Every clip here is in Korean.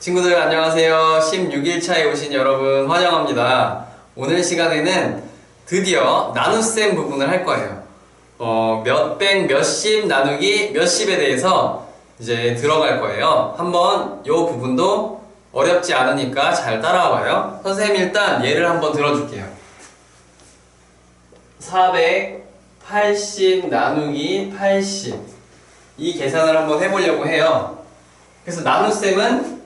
친구들 안녕하세요. 16일차에 오신 여러분 환영합니다. 오늘 시간에는 드디어 나눗셈 부분을 할 거예요. 어, 몇백 몇십 나누기 몇십에 대해서 이제 들어갈 거예요. 한번 이 부분도 어렵지 않으니까 잘 따라와봐요. 선생님 일단 예를 한번 들어줄게요. 480 나누기 80. 이 계산을 한번 해보려고 해요. 그래서 나눗셈은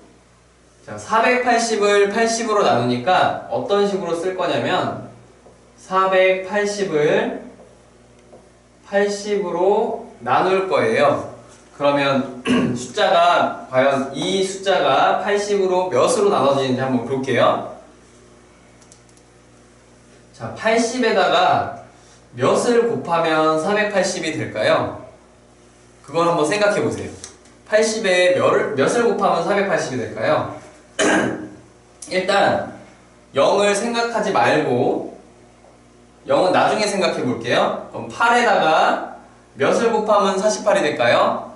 자, 480을 80으로 나누니까 어떤 식으로 쓸 거냐면 480을 80으로 나눌 거예요. 그러면 숫자가 과연 이 숫자가 80으로 몇으로 나눠지는지 한번 볼게요. 자, 80에다가 몇을 곱하면 480이 될까요? 그걸 한번 생각해 보세요. 80에 몇을, 몇을 곱하면 480이 될까요? 일단 0을 생각하지 말고 0은 나중에 생각해 볼게요. 그럼 8에다가 몇을 곱하면 48이 될까요?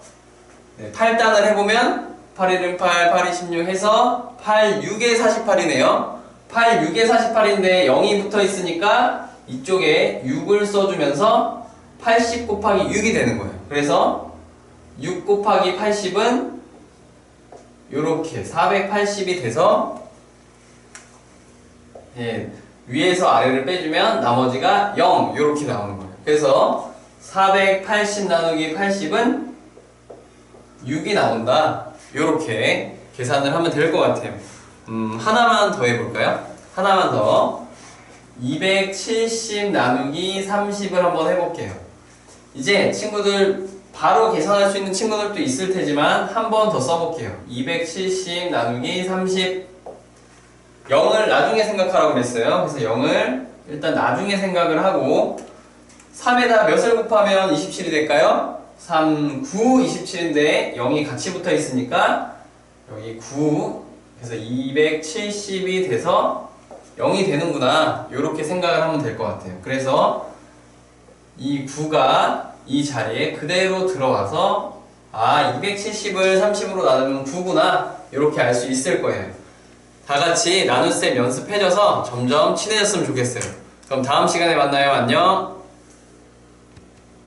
네, 8단을 해보면 8, 1은 8, 8, 2, 16 해서 8, 6에 48이네요. 8, 6에 48인데 0이 붙어 있으니까 이쪽에 6을 써주면서 80 곱하기 6이 되는 거예요. 그래서 6 곱하기 80은 요렇게 480이 돼서 예, 위에서 아래를 빼주면 나머지가 0 요렇게 나오는 거예요. 그래서 480 나누기 80은 6이 나온다. 요렇게 계산을 하면 될 것 같아요. 음, 하나만 더 해볼까요? 하나만 더. 270 나누기 30을 한번 해볼게요. 이제 친구들 바로 계산할 수 있는 친구들도 있을 테지만 한 번 더 써볼게요. 270 나누기 30 0을 나중에 생각하라고 그랬어요. 그래서 0을 일단 나중에 생각을 하고 3에다 몇을 곱하면 27이 될까요? 3, 9, 27인데 0이 같이 붙어 있으니까 여기 9 그래서 270이 돼서 0이 되는구나 이렇게 생각을 하면 될 것 같아요. 그래서 이 9가 이 자리에 그대로 들어가서 아 270을 30으로 나누면 9구나 이렇게 알 수 있을 거예요. 다 같이 나눗셈 연습해줘서 점점 친해졌으면 좋겠어요. 그럼 다음 시간에 만나요. 안녕.